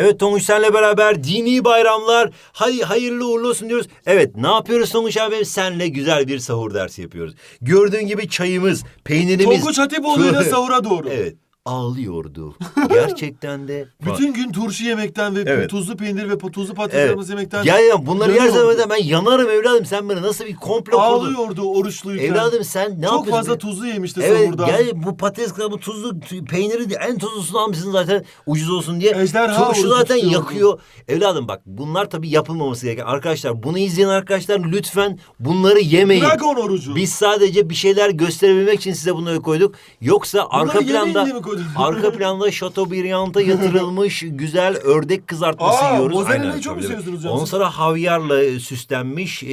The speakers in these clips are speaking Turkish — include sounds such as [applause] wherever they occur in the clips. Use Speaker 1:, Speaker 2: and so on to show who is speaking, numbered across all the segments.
Speaker 1: Evet Tonguç senle beraber dini bayramlar hay hayırlı uğurlu olsun diyoruz. Evet ne yapıyoruz Tonguç abi? Senle güzel bir sahur dersi yapıyoruz. Gördüğün gibi çayımız, peynirimiz.
Speaker 2: Tonguç Hatipoğlu'yla [laughs] sahura doğru.
Speaker 1: Evet ağlıyordu. [laughs] Gerçekten de.
Speaker 2: Bütün gün turşu yemekten ve
Speaker 1: Evet.
Speaker 2: tuzlu peynir ve tuzlu patates
Speaker 1: Evet.
Speaker 2: yemekten
Speaker 1: Ya ya bunları
Speaker 2: yanıyordu.
Speaker 1: yersen ben yanarım evladım. Sen bana nasıl bir komplo kurdun?
Speaker 2: Ağlıyordu oruçluyken.
Speaker 1: Evladım sen ne
Speaker 2: Çok
Speaker 1: yapıyorsun?
Speaker 2: fazla tuzlu yemişti
Speaker 1: Evet
Speaker 2: sahurda.
Speaker 1: gel bu patates kadar bu tuzlu t- peyniri de en tuzlusunu almışsın zaten ucuz olsun diye.
Speaker 2: Ejderha
Speaker 1: Turşu
Speaker 2: orucu
Speaker 1: zaten
Speaker 2: tutuyordu.
Speaker 1: yakıyor. Evladım bak bunlar tabii yapılmaması gereken. Arkadaşlar bunu izleyen arkadaşlar lütfen bunları yemeyin.
Speaker 2: Dragon orucu.
Speaker 1: Biz sadece bir şeyler gösterebilmek için size bunları koyduk. Yoksa arka
Speaker 2: yemeyin
Speaker 1: planda
Speaker 2: diye mi koydun? [laughs]
Speaker 1: arka planda Chateaubriand'a yatırılmış güzel ördek kızartması
Speaker 2: Aa,
Speaker 1: yiyoruz.
Speaker 2: mozzarella'yı çok mu seviyorsunuz canım?
Speaker 1: Ondan sonra havyarla süslenmiş, e,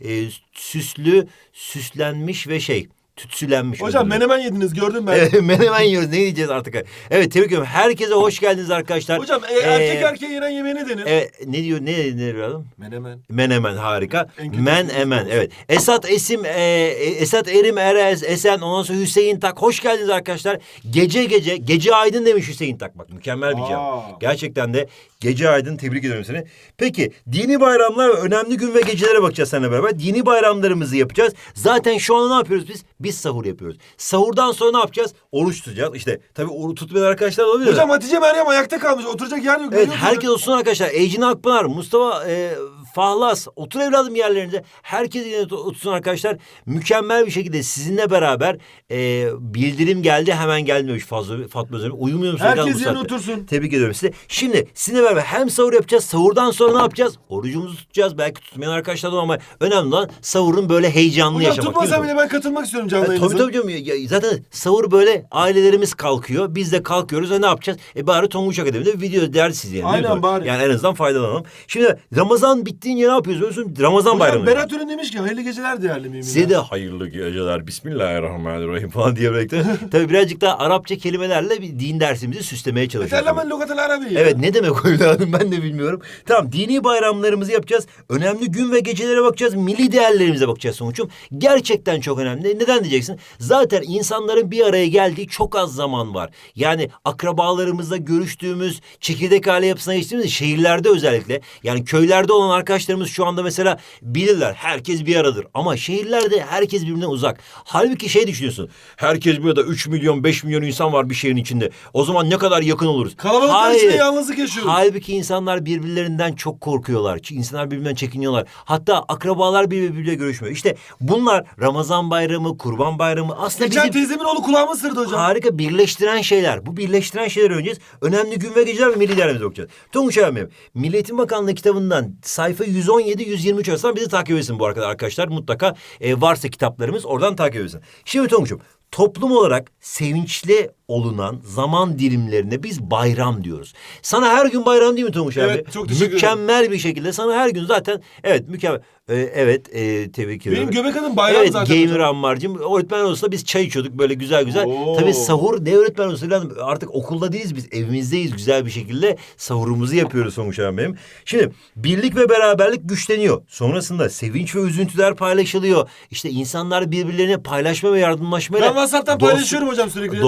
Speaker 1: e, süslü, süslenmiş ve şey tütsülenmiş.
Speaker 2: Hocam
Speaker 1: dilerim.
Speaker 2: menemen yediniz gördüm ben. [laughs]
Speaker 1: Menemen yiyoruz. Ne diyeceğiz artık? Evet tebrik ediyorum. Herkese hoş geldiniz arkadaşlar.
Speaker 2: Hocam e,
Speaker 1: Ee,
Speaker 2: erkek erkeğe yenen yemeğe ne denir?
Speaker 1: Evet, ne diyor? Ne denir adam?
Speaker 2: Menemen.
Speaker 1: Menemen harika.
Speaker 2: En kötü
Speaker 1: Men
Speaker 2: şey
Speaker 1: evet. Esat Esim, e, e, Esat Erim Erez, Esen, ondan sonra Hüseyin Tak. Hoş geldiniz arkadaşlar. Gece gece, gece aydın demiş Hüseyin Tak. Bak mükemmel bir cevap. Gerçekten de gece aydın tebrik ediyorum seni. Peki dini bayramlar ve önemli gün ve gecelere bakacağız seninle beraber. Dini bayramlarımızı yapacağız. Zaten şu anda ne yapıyoruz biz? Biz sahur yapıyoruz. Sahurdan sonra ne yapacağız? Oruç tutacağız. İşte tabii oruç tutmayan arkadaşlar olabilir.
Speaker 2: Hocam Hatice Meryem ayakta kalmış. Oturacak yer yok.
Speaker 1: Evet
Speaker 2: musun?
Speaker 1: herkes olsun arkadaşlar. Ecin Akpınar, Mustafa e, Fahlas otur evladım yerlerinize. Herkes yine ot- otursun arkadaşlar. Mükemmel bir şekilde sizinle beraber e, bildirim geldi. Hemen gelmiyor fazla Fatma Özlem. Uyumuyor musunuz?
Speaker 2: Herkes yerine otursun.
Speaker 1: Tebrik ediyorum sizi. Şimdi sizinle beraber hem sahur yapacağız. Sahurdan sonra ne yapacağız? Orucumuzu tutacağız. Belki tutmayan arkadaşlar da ama önemli olan sahurun böyle heyecanlı
Speaker 2: Hocam
Speaker 1: yaşamak. mi?
Speaker 2: tutmasam bile ben katılmak istiyorum canlı
Speaker 1: Ya, tabii tabii canım. Ya, ya, zaten sahur böyle ailelerimiz kalkıyor. Biz de kalkıyoruz ve ne yapacağız? E bari Tonguç Akademi'de video ders izleyelim. değil mi?
Speaker 2: Aynen, bari.
Speaker 1: Yani en azından faydalanalım. Şimdi Ramazan bittiğince ne yapıyoruz? musun? Ramazan bayramı.
Speaker 2: Hocam Berat Ürün demiş ki hayırlı geceler değerli müminler.
Speaker 1: Size de hayırlı geceler. Bismillahirrahmanirrahim falan diye birlikte. [laughs] tabii birazcık daha Arapça kelimelerle bir din dersimizi süslemeye çalışıyoruz.
Speaker 2: Eterlemen lugatel arabi.
Speaker 1: Evet ne demek o evladım ben de bilmiyorum. Tamam dini bayramlarımızı yapacağız. Önemli gün ve gecelere bakacağız. Milli değerlerimize bakacağız sonuçum. Gerçekten çok önemli. Neden diyeceksin? Zaten insanların bir araya geldiği çok az zaman var. Yani akrabalarımızla görüştüğümüz, çekirdek aile yapısına geçtiğimiz şehirlerde özellikle. Yani köylerde olan arkadaşlarımız şu anda mesela bilirler. Herkes bir aradır. Ama şehirlerde herkes birbirinden uzak. Halbuki şey düşünüyorsun. Herkes bir arada 3 milyon 5 milyon insan var bir şehrin içinde. O zaman ne kadar yakın oluruz.
Speaker 2: Kalabalıklar içinde yalnızlık yaşıyoruz.
Speaker 1: Halbuki insanlar birbirlerinden çok korkuyorlar. İnsanlar birbirinden çekiniyorlar. Hatta akrabalar birbiriyle görüşmüyor. İşte bunlar Ramazan bayramı, Kurban bayramı aslında
Speaker 2: Geçen
Speaker 1: bizi
Speaker 2: teyzemin oğlu kulağımı ısırdı hocam.
Speaker 1: harika birleştiren şeyler. Bu birleştiren şeyleri öğreneceğiz. Önemli gün ve geceler ve milli değerlerimize bakacağız. Tonguç abi, Milli Eğitim Bakanlığı kitabından sayfa 117-123 arasından bizi takip etsin bu arkadaşlar. Arkadaşlar mutlaka e, varsa kitaplarımız oradan takip etsin. Şimdi Tonguç'um toplum olarak sevinçli olunan zaman dilimlerine biz bayram diyoruz. Sana her gün bayram değil mi abi?
Speaker 2: Evet, çok teşekkür ederim.
Speaker 1: Mükemmel bir şekilde sana her gün zaten evet mükemmel. E, evet e, tebrik ediyorum.
Speaker 2: Benim göbek adım bayram
Speaker 1: evet,
Speaker 2: zaten
Speaker 1: Gamer
Speaker 2: hocam.
Speaker 1: Ammar'cığım. Öğretmen odasında biz çay içiyorduk böyle güzel güzel.
Speaker 2: Oo.
Speaker 1: Tabii sahur ne öğretmen odası lan? Artık okulda değiliz biz evimizdeyiz güzel bir şekilde sahurumuzu yapıyoruz sonuç olarak benim. Şimdi birlik ve beraberlik güçleniyor. Sonrasında sevinç ve üzüntüler paylaşılıyor. İşte insanlar birbirlerine paylaşma ve yardımlaşmayla.
Speaker 2: Ben WhatsApp'tan
Speaker 1: dostluk-
Speaker 2: paylaşıyorum hocam sürekli.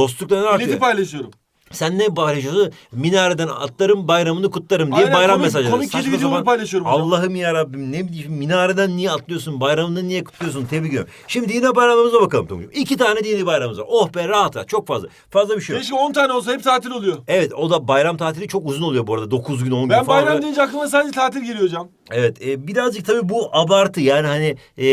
Speaker 1: Dostluklarını
Speaker 2: İleti
Speaker 1: artıyor.
Speaker 2: paylaşıyorum.
Speaker 1: Sen ne paylaşıyorsun? Minareden atlarım bayramını kutlarım diye
Speaker 2: Aynen,
Speaker 1: bayram
Speaker 2: komik-
Speaker 1: mesajları.
Speaker 2: komik kedi
Speaker 1: Saçma
Speaker 2: videoları
Speaker 1: sapan-
Speaker 2: paylaşıyorum hocam.
Speaker 1: Allah'ım ya Rabbim ne bileyim minareden niye atlıyorsun? Bayramını niye kutluyorsun? Tebrik ediyorum. Şimdi dini bayramımıza bakalım Tonguç'um. İki tane dini bayramımız var. Oh be rahat rahat. Çok fazla. Fazla bir şey yok.
Speaker 2: Keşke 10 tane olsa hep tatil oluyor.
Speaker 1: Evet o da bayram tatili çok uzun oluyor bu arada. 9 gün 10 gün
Speaker 2: Ben
Speaker 1: falan.
Speaker 2: bayram deyince aklıma sadece tatil geliyor hocam.
Speaker 1: Evet e, birazcık tabii bu abartı yani hani e,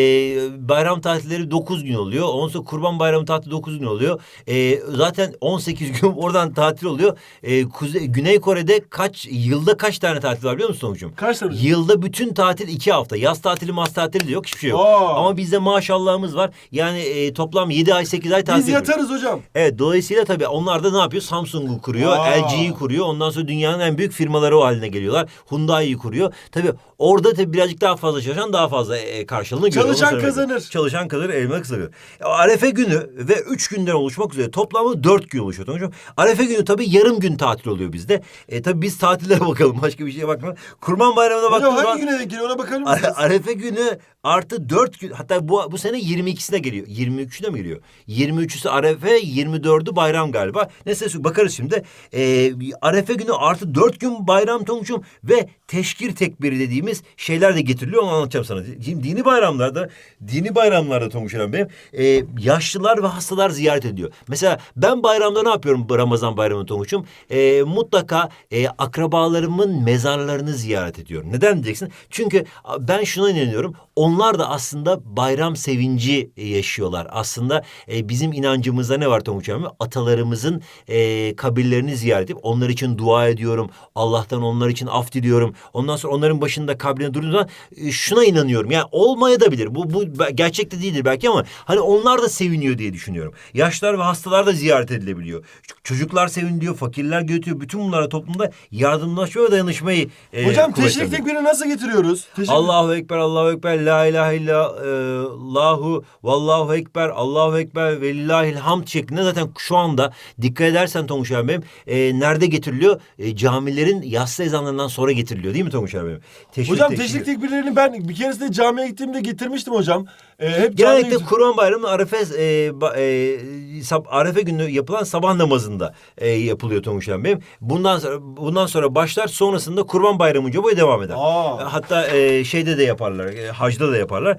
Speaker 1: bayram tatilleri 9 gün oluyor. Ondan sonra kurban bayramı tatili 9 gün oluyor. E, zaten 18 gün [laughs] oradan tatil oluyor. E, Kuzey, Güney Kore'de kaç yılda kaç tane tatil var biliyor musun sonucum?
Speaker 2: Kaç tane?
Speaker 1: Yılda bütün tatil 2 hafta. Yaz tatili maz tatili de yok hiçbir şey yok.
Speaker 2: Aa.
Speaker 1: Ama bizde maşallahımız var. Yani e, toplam 7 ay 8 ay tatil
Speaker 2: Biz yatarız hocam.
Speaker 1: Evet dolayısıyla tabii onlar da ne yapıyor? Samsung'u kuruyor. LG'yi kuruyor. Ondan sonra dünyanın en büyük firmaları o haline geliyorlar. Hyundai'yi kuruyor. Tabii Orada tabii birazcık daha fazla çalışan daha fazla e, karşılığını görüyor.
Speaker 2: Çalışan kazanır.
Speaker 1: Çalışan kazanır, elma kazanır. E, Arefe günü ve üç günden oluşmak üzere toplamda dört gün oluşuyor. Tonguç'um. Arefe günü tabii yarım gün tatil oluyor bizde. E, tabii biz tatillere [laughs] bakalım. Başka bir şeye bakma. Kurban Bayramı'na baktığımız
Speaker 2: hangi
Speaker 1: zaman...
Speaker 2: güne denk geliyor ona bakar
Speaker 1: Are-? Arefe günü artı dört gün hatta bu, bu sene 22'sine geliyor. 23'üne mi geliyor? 23'üsü Arefe 24'ü bayram galiba. Neyse bakarız şimdi. Ee, Arefe günü artı dört gün bayram tonguçum ve teşkir tekbiri dediğimiz şeyler de getiriliyor. Onu anlatacağım sana. Şimdi dini bayramlarda dini bayramlarda tonguç İrem benim e, yaşlılar ve hastalar ziyaret ediyor. Mesela ben bayramda ne yapıyorum Ramazan bayramı tonguçum? E, mutlaka e, akrabalarımın mezarlarını ziyaret ediyorum. Neden diyeceksin? Çünkü ben şuna inanıyorum. Onlar da aslında bayram sevinci e, yaşıyorlar. Aslında e, bizim inancımızda ne var Tonguç abi? Atalarımızın e, kabirlerini ziyaret edip onlar için dua ediyorum. Allah'tan onlar için af diliyorum. Ondan sonra onların başında kabrine durduğum zaman e, şuna inanıyorum. Yani olmaya da bilir. Bu, bu gerçekte değildir belki ama hani onlar da seviniyor diye düşünüyorum. Yaşlar ve hastalar da ziyaret edilebiliyor. Çocuklar seviniyor, fakirler götürüyor. Bütün bunlara toplumda yardımlaşma ve dayanışmayı e,
Speaker 2: Hocam teşrik tekbirini nasıl getiriyoruz? Teşrik...
Speaker 1: Allahu Ekber, Allahu Ekber, La ilahe illallahu, Vallahu Ekber, Allahu Ekber ve lillahil hamd şeklinde zaten şu anda dikkat edersen Tonguç abi benim, e, nerede getiriliyor? E, camilerin yatsı ezanlarından sonra getiriliyor değil mi Tonguç abi benim? Teşrik
Speaker 2: Hocam teşrik tekbirlerini ben bir keresinde camiye gittiğimde getirmiştim hocam. Ee, hep
Speaker 1: Genellikle
Speaker 2: gittim.
Speaker 1: Kurban Bayramı'nın Arefe, e, ba- e, sab- Arefe günü yapılan sabah namazında e, yapılıyor Tonguç abi benim. Bundan sonra, bundan sonra başlar sonrasında Kurban Bayramı'nca boyu devam eder.
Speaker 2: Aa.
Speaker 1: Hatta e, şeyde de yaparlar, e, hacda da yaparlar.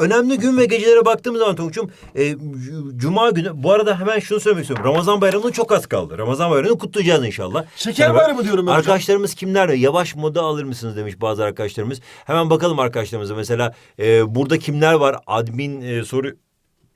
Speaker 1: Önemli gün ve gecelere baktığımız zaman Tonguç'um, e, Cuma günü, bu arada hemen şunu söylemek istiyorum. Ramazan Bayramı'nın çok az kaldı. Ramazan Bayramı'nı kutlayacağız inşallah.
Speaker 2: Şeker
Speaker 1: Yani
Speaker 2: bayramı diyorum ben hocam.
Speaker 1: Arkadaşlarımız kimler? Yavaş moda alır mısınız demiş bazı arkadaşlarımız. Hemen bakalım arkadaşlarımıza. Mesela e, burada kimler var? Admin e, soru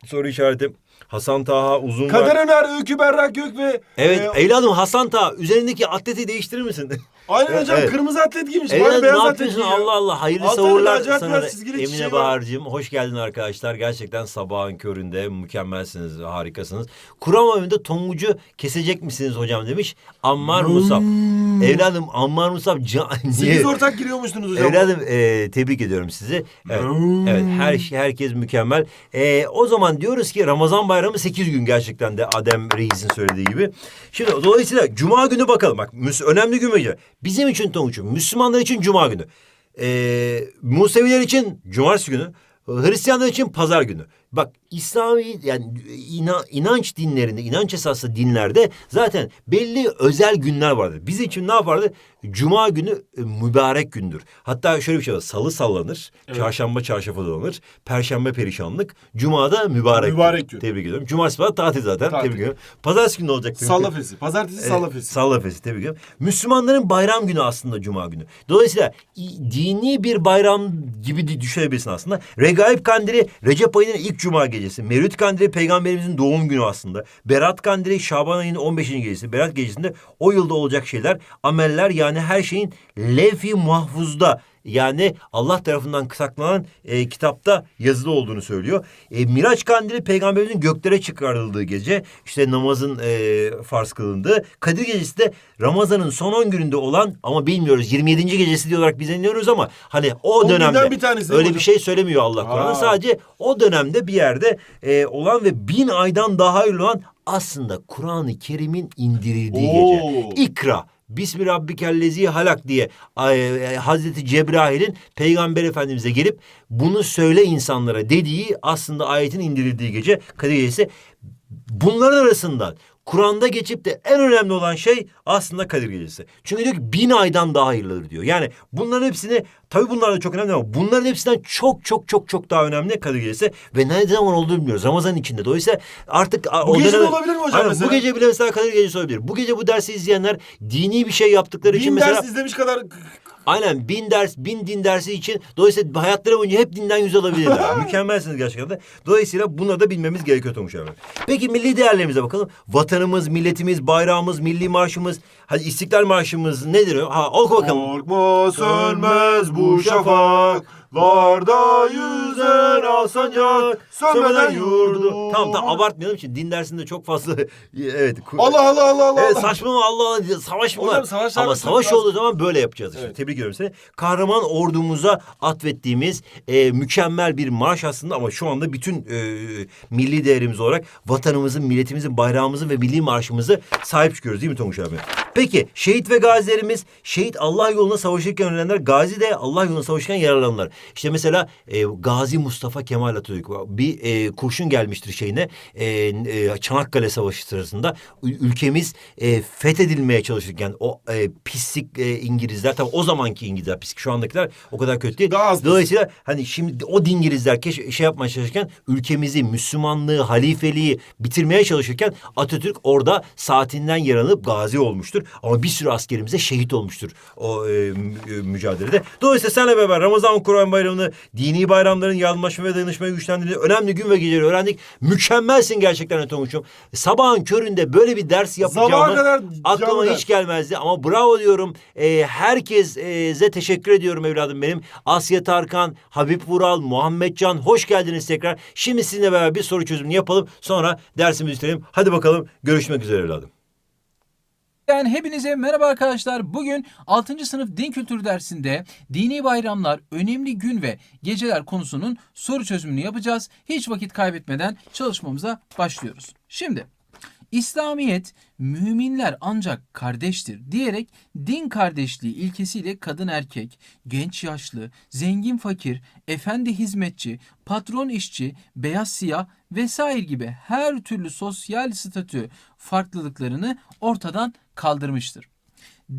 Speaker 1: soru işareti. Hasan Taha uzun.
Speaker 2: Kader Öner, Öykü Berrak Gök ve...
Speaker 1: Evet,
Speaker 2: e,
Speaker 1: evladım Hasan Taha üzerindeki atleti değiştirir misin? [laughs]
Speaker 2: aynen hocam
Speaker 1: Evet.
Speaker 2: kırmızı atlet giymiş.
Speaker 1: Evladım
Speaker 2: Bana beyaz atlet giyiyor.
Speaker 1: Allah Allah. Hayırlı
Speaker 2: lacivert
Speaker 1: sana Emine
Speaker 2: var.
Speaker 1: Bahar'cığım hoş geldin arkadaşlar. Gerçekten sabahın köründe mükemmelsiniz, harikasınız. Kur'an oyununda Tonguç'u kesecek misiniz hocam demiş. Ammar Musab. Evladım Ammar Musab. Can... [laughs]
Speaker 2: Sekiz ortak giriyormuşsunuz hocam.
Speaker 1: Evladım e, tebrik ediyorum sizi. Evet, evet her şey herkes mükemmel. E, o zaman diyoruz ki Ramazan bayramı 8 gün gerçekten de Adem Reis'in söylediği gibi. Şimdi dolayısıyla Cuma günü bakalım. Bak önemli gün mü? Bizim için Tonguç'um, Müslümanlar için Cuma günü. E, Museviler için Cumartesi günü. Hristiyanlar için pazar günü. Bak İslami yani ina- inanç dinlerinde, inanç esaslı dinlerde zaten belli özel günler vardır. Biz için ne yapardı? Cuma günü e, mübarek gündür. Hatta şöyle bir şey var. Salı sallanır, çarşamba çarşafa dolanır, perşembe perişanlık, cumada mübarek,
Speaker 2: Mübarek gün.
Speaker 1: Tebrik ediyorum. Cumartesi falan tatil zaten.
Speaker 2: Tatil.
Speaker 1: Tebrik ediyorum. Pazartesi günü olacak?
Speaker 2: Sallafesi. Pazartesi sallafesi.
Speaker 1: Sallafesi tebrik ediyorum. Müslümanların bayram günü aslında Cuma günü. Dolayısıyla dini bir bayram gibi düşünebilirsin aslında. Regaib Kandili Recep ayının ilk Cuma gecesi. Mevlüt Kandili peygamberimizin doğum günü aslında. Berat Kandili Şaban ayının 15. gecesi. Berat gecesinde o yılda olacak şeyler, ameller yani her şeyin levh-i mahfuzda yani Allah tarafından saklanan e, kitapta yazılı olduğunu söylüyor. E, Miraç Kandili peygamberimizin göklere çıkarıldığı gece işte namazın e, farz kılındığı. Kadir gecesi de Ramazan'ın son 10 gününde olan ama bilmiyoruz 27. gecesi diye olarak biz inanıyoruz ama hani o
Speaker 2: 10 günden
Speaker 1: dönemde
Speaker 2: bir tanesi
Speaker 1: öyle
Speaker 2: hocam.
Speaker 1: bir şey söylemiyor Allah Kur'an'da.
Speaker 2: Aa.
Speaker 1: Sadece o dönemde bir yerde e, olan ve bin aydan daha hayırlı olan aslında Kur'an-ı Kerim'in indirildiği
Speaker 2: Oo.
Speaker 1: gece. İkra. Bismi rabbikellezi halak diye e, Hazreti Cebrail'in Peygamber Efendimiz'e gelip bunu söyle insanlara dediği aslında ayetin indirildiği gece Kadir. Bunların arasından Kur'an'da geçip de en önemli olan şey aslında Kadir Gecesi. Çünkü diyor ki bin aydan daha hayırlıdır diyor. Yani bunların hepsini tabii bunlar da çok önemli ama bunların hepsinden çok çok çok çok daha önemli Kadir Gecesi. Ve ne zaman olduğunu bilmiyoruz. Ramazan içinde. Dolayısıyla artık
Speaker 2: Bu gece de olabilir mi hocam
Speaker 1: Aynen,
Speaker 2: mesela?
Speaker 1: Bu gece bile mesela Kadir Gecesi olabilir. Bu gece bu dersi izleyenler dini bir şey yaptıkları için
Speaker 2: Bin
Speaker 1: mesela...
Speaker 2: ders izlemiş kadar...
Speaker 1: Aynen bin ders, bin din dersi için dolayısıyla hayatları boyunca hep dinden yüz alabilirler. [laughs] Mükemmelsiniz gerçekten de. Dolayısıyla bunları da bilmemiz gerekiyor Tonguç abi. Peki milli değerlerimize bakalım. Vatanımız, milletimiz, bayrağımız, milli marşımız, hadi İstiklal Marşımız nedir? Ha oku bakalım.
Speaker 2: Korkma sönmez bu şafak, Larda yüzen al sancak. Sönmeden yurdu.
Speaker 1: Tamam tamam abartmayalım için din dersinde çok fazla [laughs] evet.
Speaker 2: Allah Allah Allah Allah.
Speaker 1: Evet saçmalama Allah Allah savaş mı var?
Speaker 2: savaşlar
Speaker 1: Ama savaş
Speaker 2: çok
Speaker 1: olduğu zaman böyle yapacağız işte.
Speaker 2: Evet.
Speaker 1: Tebrik ediyorum seni. Kahraman ordumuza atfettiğimiz e, mükemmel bir marş aslında ama şu anda bütün e, milli değerimiz olarak vatanımızın, milletimizin, bayrağımızın ve milli marşımızı sahip çıkıyoruz değil mi Tonguç abi? Peki şehit ve gazilerimiz, şehit Allah yolunda savaşırken ölenler, gazi de Allah yolunda savaşırken yaralananlar. İşte mesela e, Gazi Mustafa Kemal Atatürk bir e, kurşun gelmiştir şeyine e, e, Çanakkale Savaşı sırasında Ül- ülkemiz e, fethedilmeye çalışırken o e, pislik e, İngilizler tabii o zamanki İngilizler pislik şu andakiler o kadar kötü değil.
Speaker 2: Daha.
Speaker 1: Dolayısıyla hani şimdi o dingilizler keş, şey yapmaya çalışırken ülkemizi Müslümanlığı halifeliği bitirmeye çalışırken Atatürk orada saatinden yaralanıp gazi olmuştur. Ama bir sürü askerimize şehit olmuştur o e, e, mücadelede. Dolayısıyla senle beraber Ramazan Kurban Bayramı'nı dini bayramların yardımlaşma ve dayanışmayı güçlendirdiği önemli gün ve geceleri öğrendik. Mükemmelsin gerçekten Tonguç'um. Sabahın köründe böyle bir ders yapacağımı
Speaker 2: kadar
Speaker 1: aklıma hiç gelmezdi ama bravo diyorum. Ee, herkese teşekkür ediyorum evladım benim. Asya Tarkan, Habib Vural, Muhammed Can hoş geldiniz tekrar. Şimdi sizinle beraber bir soru çözümünü yapalım. Sonra dersimizi bitirelim. Hadi bakalım görüşmek üzere evladım.
Speaker 3: Yani hepinize merhaba arkadaşlar. Bugün 6. sınıf din kültürü dersinde dini bayramlar, önemli gün ve geceler konusunun soru çözümünü yapacağız. Hiç vakit kaybetmeden çalışmamıza başlıyoruz. Şimdi İslamiyet müminler ancak kardeştir diyerek din kardeşliği ilkesiyle kadın erkek, genç yaşlı, zengin fakir, efendi hizmetçi, patron işçi, beyaz siyah vesaire gibi her türlü sosyal statü farklılıklarını ortadan kaldırmıştır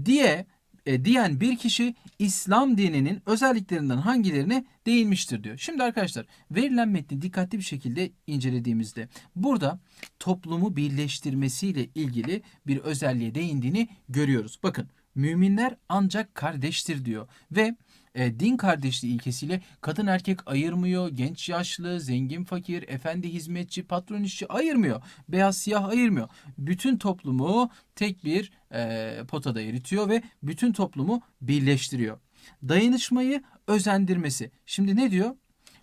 Speaker 3: diye e, diyen bir kişi İslam dininin özelliklerinden hangilerine değinmiştir diyor. Şimdi arkadaşlar verilen metni dikkatli bir şekilde incelediğimizde burada toplumu birleştirmesiyle ilgili bir özelliğe değindiğini görüyoruz. Bakın müminler ancak kardeştir diyor ve e, din kardeşliği ilkesiyle kadın erkek ayırmıyor, genç yaşlı, zengin fakir, efendi hizmetçi, patron işçi ayırmıyor, beyaz siyah ayırmıyor. Bütün toplumu tek bir e, potada eritiyor ve bütün toplumu birleştiriyor. Dayanışmayı özendirmesi. Şimdi ne diyor?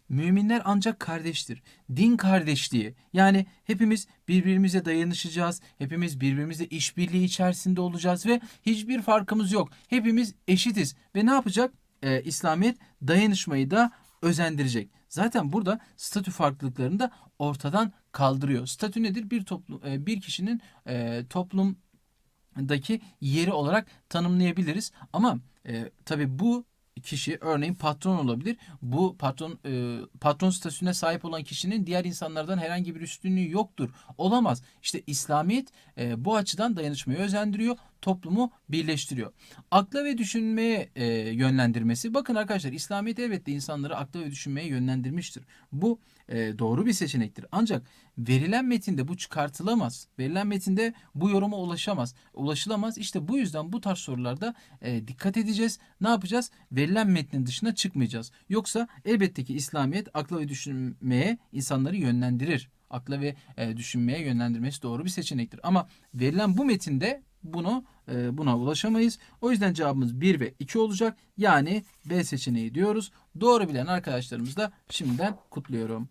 Speaker 3: Müminler ancak kardeştir. Din kardeşliği. Yani hepimiz birbirimize dayanışacağız. Hepimiz birbirimizle işbirliği içerisinde olacağız ve hiçbir farkımız yok. Hepimiz eşitiz. Ve ne yapacak? Ee, İslamiyet dayanışmayı da özendirecek. Zaten burada statü farklılıklarını da ortadan kaldırıyor. Statü nedir? Bir toplum, e, bir kişinin e, toplumdaki yeri olarak tanımlayabiliriz. Ama e, tabii bu kişi örneğin patron olabilir. Bu patron e, patron statüsüne sahip olan kişinin diğer insanlardan herhangi bir üstünlüğü yoktur. Olamaz. İşte İslamiyet e, bu açıdan dayanışmayı özendiriyor, toplumu birleştiriyor. Akla ve düşünmeye e, yönlendirmesi. Bakın arkadaşlar İslamiyet elbette insanları akla ve düşünmeye yönlendirmiştir. Bu e, doğru bir seçenektir. Ancak verilen metinde bu çıkartılamaz. Verilen metinde bu yoruma ulaşamaz. Ulaşılamaz. İşte bu yüzden bu tarz sorularda e, dikkat edeceğiz. Ne yapacağız? Verilen metnin dışına çıkmayacağız. Yoksa elbette ki İslamiyet akla ve düşünmeye insanları yönlendirir. Akla ve e, düşünmeye yönlendirmesi doğru bir seçenektir. Ama verilen bu metinde bunu e, buna ulaşamayız. O yüzden cevabımız 1 ve 2 olacak. Yani B seçeneği diyoruz. Doğru bilen arkadaşlarımızı da şimdiden kutluyorum.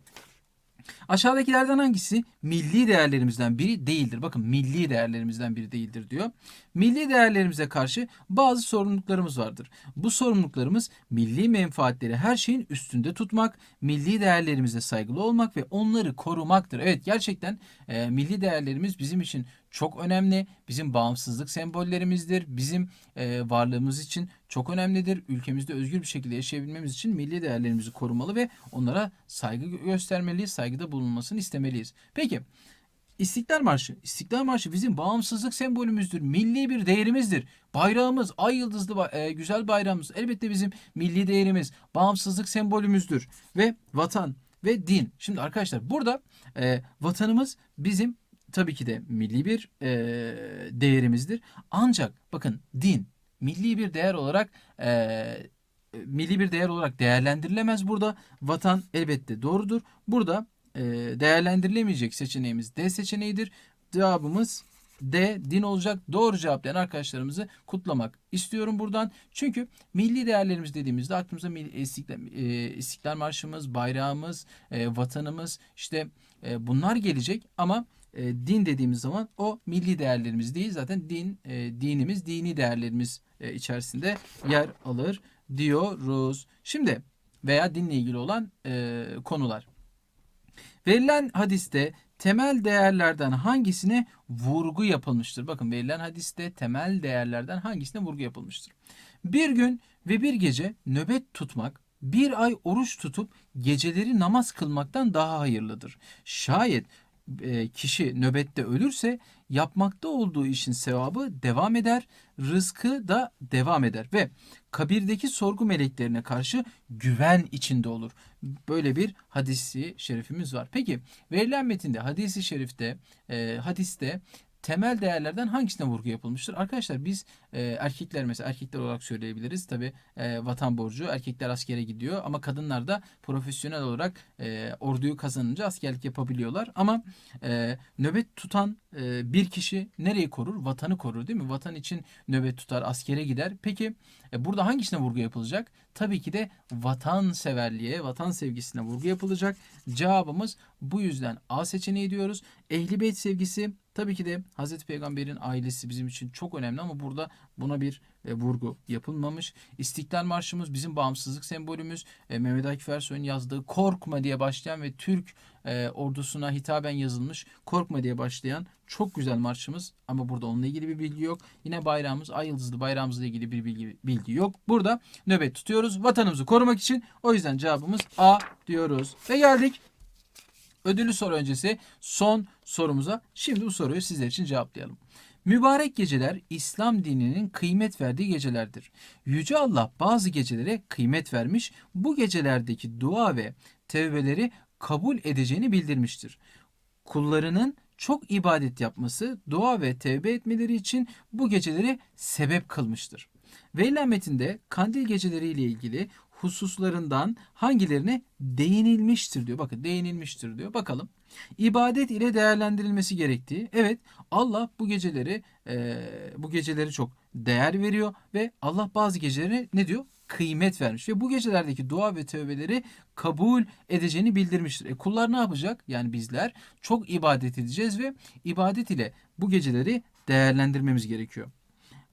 Speaker 3: Aşağıdakilerden hangisi milli değerlerimizden biri değildir? Bakın milli değerlerimizden biri değildir diyor. Milli değerlerimize karşı bazı sorumluluklarımız vardır. Bu sorumluluklarımız milli menfaatleri her şeyin üstünde tutmak, milli değerlerimize saygılı olmak ve onları korumaktır. Evet gerçekten e, milli değerlerimiz bizim için çok önemli. Bizim bağımsızlık sembollerimizdir. Bizim e, varlığımız için çok önemlidir. Ülkemizde özgür bir şekilde yaşayabilmemiz için milli değerlerimizi korumalı ve onlara saygı göstermeliyiz, saygıda bulunmasını istemeliyiz. Peki İstiklal Marşı. İstiklal Marşı bizim bağımsızlık sembolümüzdür. Milli bir değerimizdir. Bayrağımız, ay yıldızlı e, güzel bayrağımız elbette bizim milli değerimiz, bağımsızlık sembolümüzdür ve vatan ve din. Şimdi arkadaşlar burada e, vatanımız bizim tabii ki de milli bir e, değerimizdir. Ancak bakın din milli bir değer olarak e, milli bir değer olarak değerlendirilemez burada. Vatan elbette doğrudur. Burada e, değerlendirilemeyecek seçeneğimiz D seçeneğidir. Cevabımız D din olacak. Doğru cevaplayan arkadaşlarımızı kutlamak istiyorum buradan. Çünkü milli değerlerimiz dediğimizde aklımıza milli, İstiklal, Marşımız, bayrağımız, vatanımız işte bunlar gelecek ama e, din dediğimiz zaman o milli değerlerimiz değil. Zaten din, e, dinimiz, dini değerlerimiz e, içerisinde yer alır diyoruz. Şimdi veya dinle ilgili olan e, konular. Verilen hadiste temel değerlerden hangisine vurgu yapılmıştır? Bakın verilen hadiste temel değerlerden hangisine vurgu yapılmıştır? Bir gün ve bir gece nöbet tutmak, bir ay oruç tutup geceleri namaz kılmaktan daha hayırlıdır. Şayet e, kişi nöbette ölürse yapmakta olduğu işin sevabı devam eder, rızkı da devam eder ve kabirdeki sorgu meleklerine karşı güven içinde olur. Böyle bir hadisi şerifimiz var. Peki verilen metinde hadisi şerifte e, hadiste temel değerlerden hangisine vurgu yapılmıştır? Arkadaşlar biz e, erkekler mesela erkekler olarak söyleyebiliriz. Tabi vatan borcu erkekler askere gidiyor ama kadınlar da profesyonel olarak e, orduyu kazanınca askerlik yapabiliyorlar. Ama e, nöbet tutan e, bir kişi nereyi korur? Vatanı korur değil mi? Vatan için nöbet tutar, askere gider. Peki e, burada hangisine vurgu yapılacak? Tabii ki de vatanseverliğe, vatan sevgisine vurgu yapılacak. Cevabımız bu yüzden A seçeneği diyoruz. Ehli beyt sevgisi tabii ki de Hazreti Peygamber'in ailesi bizim için çok önemli ama burada buna bir e, vurgu yapılmamış. İstiklal Marşımız bizim bağımsızlık sembolümüz. E, Mehmet Akif Ersoy'un yazdığı Korkma diye başlayan ve Türk e, ordusuna hitaben yazılmış Korkma diye başlayan çok güzel marşımız ama burada onunla ilgili bir bilgi yok. Yine bayrağımız ay yıldızlı bayrağımızla ilgili bir bilgi, bilgi yok. Burada nöbet tutuyoruz vatanımızı korumak için. O yüzden cevabımız A diyoruz. Ve geldik ödüllü soru öncesi son sorumuza. Şimdi bu soruyu sizler için cevaplayalım. Mübarek geceler İslam dininin kıymet verdiği gecelerdir. Yüce Allah bazı gecelere kıymet vermiş, bu gecelerdeki dua ve tevbeleri kabul edeceğini bildirmiştir. Kullarının çok ibadet yapması, dua ve tevbe etmeleri için bu geceleri sebep kılmıştır. Verilen metinde kandil geceleriyle ilgili hususlarından hangilerine değinilmiştir diyor. Bakın değinilmiştir diyor. Bakalım. İbadet ile değerlendirilmesi gerektiği. Evet Allah bu geceleri e, bu geceleri çok değer veriyor ve Allah bazı geceleri ne diyor? Kıymet vermiş ve bu gecelerdeki dua ve tövbeleri kabul edeceğini bildirmiştir. E kullar ne yapacak? Yani bizler çok ibadet edeceğiz ve ibadet ile bu geceleri değerlendirmemiz gerekiyor.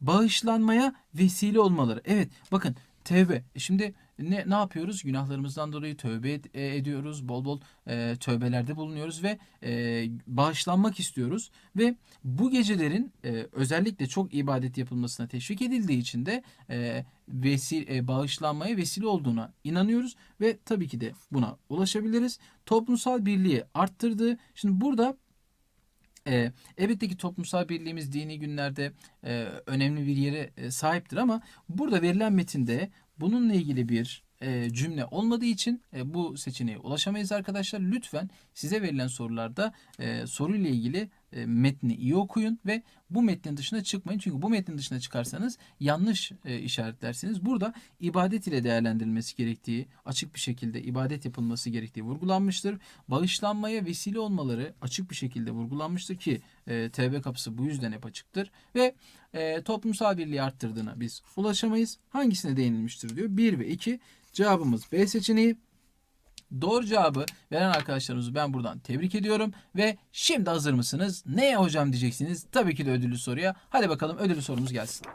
Speaker 3: Bağışlanmaya vesile olmaları. Evet bakın tevbe. E Şimdi ne ne yapıyoruz? Günahlarımızdan dolayı tövbe ed- e, ediyoruz. Bol bol e, tövbelerde bulunuyoruz ve e, bağışlanmak istiyoruz ve bu gecelerin e, özellikle çok ibadet yapılmasına teşvik edildiği için de e, vesile e, bağışlanmaya vesile olduğuna inanıyoruz ve tabii ki de buna ulaşabiliriz. Toplumsal birliği arttırdığı. Şimdi burada e, elbette ki toplumsal birliğimiz dini günlerde e, önemli bir yere e, sahiptir ama burada verilen metinde bununla ilgili bir e, cümle olmadığı için e, bu seçeneğe ulaşamayız arkadaşlar. Lütfen size verilen sorularda e, soruyla ilgili metni iyi okuyun ve bu metnin dışına çıkmayın. Çünkü bu metnin dışına çıkarsanız yanlış e, işaretlersiniz. Burada ibadet ile değerlendirilmesi gerektiği, açık bir şekilde ibadet yapılması gerektiği vurgulanmıştır. Bağışlanmaya vesile olmaları açık bir şekilde vurgulanmıştır ki e, tevbe kapısı bu yüzden hep açıktır. Ve e, toplumsal birliği arttırdığına biz ulaşamayız. Hangisine değinilmiştir diyor. 1 ve 2 cevabımız B seçeneği. Doğru cevabı veren arkadaşlarımızı ben buradan tebrik ediyorum. Ve şimdi hazır mısınız? Neye hocam diyeceksiniz? Tabii ki de ödüllü soruya. Hadi bakalım ödüllü sorumuz gelsin.